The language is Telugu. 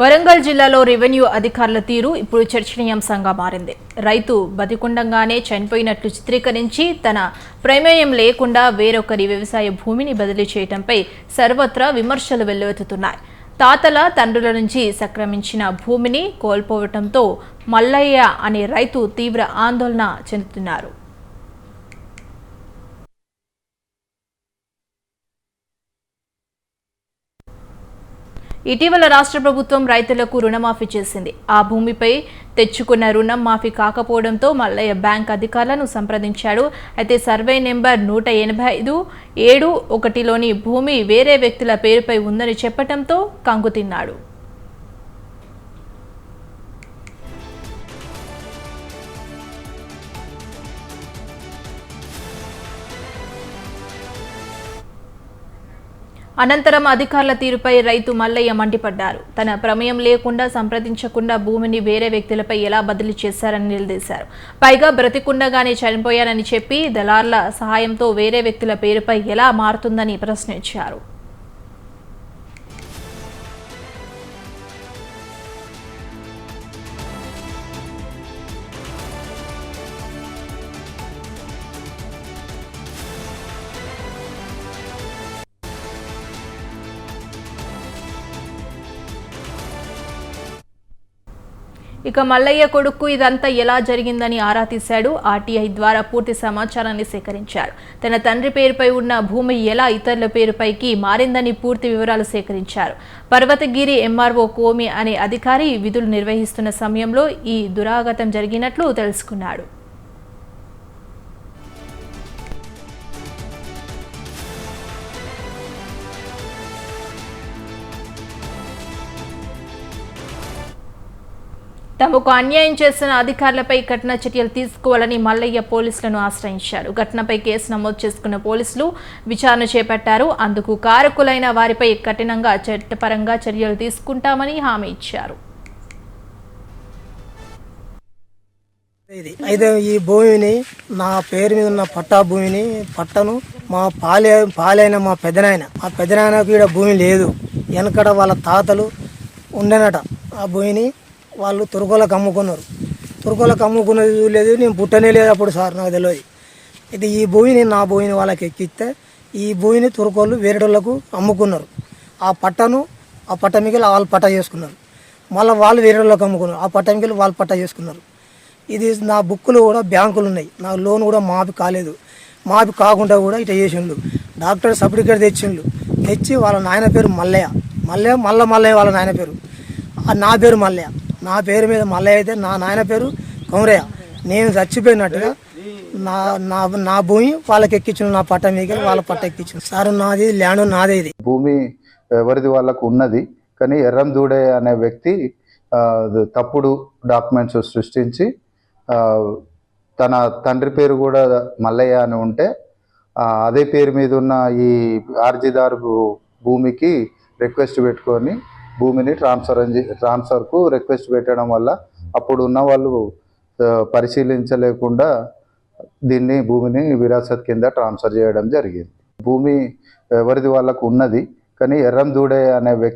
వరంగల్ జిల్లాలో రెవెన్యూ అధికారుల తీరు ఇప్పుడు చర్చనీయాంశంగా మారింది. రైతు బతికుండంగానే చనిపోయినట్లు చిత్రీకరించి తన ప్రమేయం లేకుండా వేరొకరి వ్యవసాయ భూమిని బదిలీ చేయడంపై సర్వత్రా విమర్శలు వెల్లువెత్తుతున్నాయి. తాతల తండ్రుల నుంచి సక్రమించిన భూమిని కోల్పోవటంతో మల్లయ్య అనే రైతు తీవ్ర ఆందోళన చెందుతున్నారు. ఇటీవల రాష్ట్ర ప్రభుత్వం రైతులకు రుణమాఫీ చేసింది. ఆ భూమిపై తెచ్చుకున్న రుణం మాఫీ కాకపోవడంతో మల్లయ్య బ్యాంక్ అధికారులను సంప్రదించాడు. అయితే సర్వే నెంబర్ నూట ఎనభై ఐదు ఏడు ఒకటిలోని భూమి వేరే వ్యక్తుల పేరుపై ఉందని చెప్పడంతో కంగుతిన్నాడు. అనంతరం అధికారుల తీరుపై రైతు మల్లయ్య మండిపడ్డారు. తన ప్రమేయం లేకుండా సంప్రదించకుండా భూమిని వేరే వ్యక్తులపై ఎలా బదిలీ చేశారని నిలదీశారు. పైగా బ్రతికుండగానే చనిపోయానని చెప్పి దళార్ల సహాయంతో వేరే వ్యక్తుల పేరుపై ఎలా మారుతుందని ప్రశ్నించారు. ఇక మల్లయ్య కొడుకు ఇదంతా ఎలా జరిగిందని ఆరా తీశాడు. ఆర్టీఐ ద్వారా పూర్తి సమాచారాన్ని సేకరించారు. తన తండ్రి పేరుపై ఉన్న భూమి ఎలా ఇతరుల పేరుపైకి మారిందని పూర్తి వివరాలు సేకరించారు. పర్వతగిరి ఎంఆర్ఓ కోమి అనే అధికారి విధులు నిర్వహిస్తున్న సమయంలో ఈ దురాగతం జరిగినట్లు తెలుసుకున్నాడు. తమకు అన్యాయం చేసిన అధికారులపై కఠిన చర్యలు తీసుకోవాలని మల్లయ్య పోలీసులను ఆశ్రయించారు. ఘటనపై కేసు నమోదు చేసుకున్న పోలీసులు విచారణ చేపట్టారు. అందుకు కారకులైన వారిపై కఠినంగా చట్టపరంగా చర్యలు తీసుకుంటామని హామీ ఇచ్చారు. అయితే ఈ భూమిని నా పేరు మీద ఉన్న పట్టా భూమిని పట్టను మా పాలే పాలైన మా పెదనాయన. మా పెదనాయనకు ఇక్కడ భూమి లేదు. వెనకడ వాళ్ళ తాతలు ఉండనట. ఆ భూమిని వాళ్ళు తురుకోలకు అమ్ముకున్నారు తురుకోలకు అమ్ముకున్నది లేదు నేను పుట్టనే లేదు అప్పుడు సార్ నాకు తెలియదు. అయితే ఈ భూమిని నా భూమిని వాళ్ళకి ఎక్కిస్తే ఈ భూమిని తురుకోళ్ళు వేరేటోళ్ళకు అమ్ముకున్నారు. ఆ పట్టను ఆ పట్ట మిగిలి వాళ్ళు పట్ట చేసుకున్నారు. మళ్ళీ వాళ్ళు వేరే వాళ్ళకి అమ్ముకున్నారు. ఆ పట్ట మిగిలి వాళ్ళు పట్ట చేసుకున్నారు. ఇది నా బుక్కులు కూడా బ్యాంకులు ఉన్నాయి. నా లోన్ కూడా మాఫీ కాలేదు. మాఫీ కాకుండా కూడా ఇట్లా చేసిండు. డాక్టర్ సర్టిఫికేట్ తెచ్చిండు. తెచ్చి వాళ్ళ నాయన పేరు మల్లయ్య. మల్లయ్య మల్ల మల్లయ్య వాళ్ళ నాయన పేరు. ఆ నా పేరు మల్లయ్య. నా పేరు మీద మల్లయ్య అయితే నా నాయన పేరు కౌరయ్య. నేను చచ్చిపోయినట్టుగా నా నా నా భూమి వాళ్ళకి ఎక్కించిన నా పట్ట మీకు వాళ్ళ పట్ట ఎక్కించిన. సార్ నాది ల్యాండ్ నాదే ఇది భూమి ఎవరిది వాళ్ళకు ఉన్నది కానీ ఎర్రం దూడే అనే వ్యక్తి తప్పుడు డాక్యుమెంట్స్ సృష్టించి తన తండ్రి పేరు కూడా మల్లయ్య అని ఉంటే అదే పేరు మీద ఉన్న ఈ ఆర్జీదారు భూమికి రిక్వెస్ట్ పెట్టుకొని భూమిని ట్రాన్స్ఫర్ ట్రాన్స్ఫర్కు రిక్వెస్ట్ పెట్టడం వల్ల అప్పుడు ఉన్న వాళ్ళు పరిశీలించలేకుండా దీన్ని భూమిని విరాసత్ కింద ట్రాన్స్ఫర్ చేయడం జరిగింది. భూమి ఎవరిది వాళ్ళకు ఉన్నది కానీ ఎర్రం దూడే అనే వ్యక్తి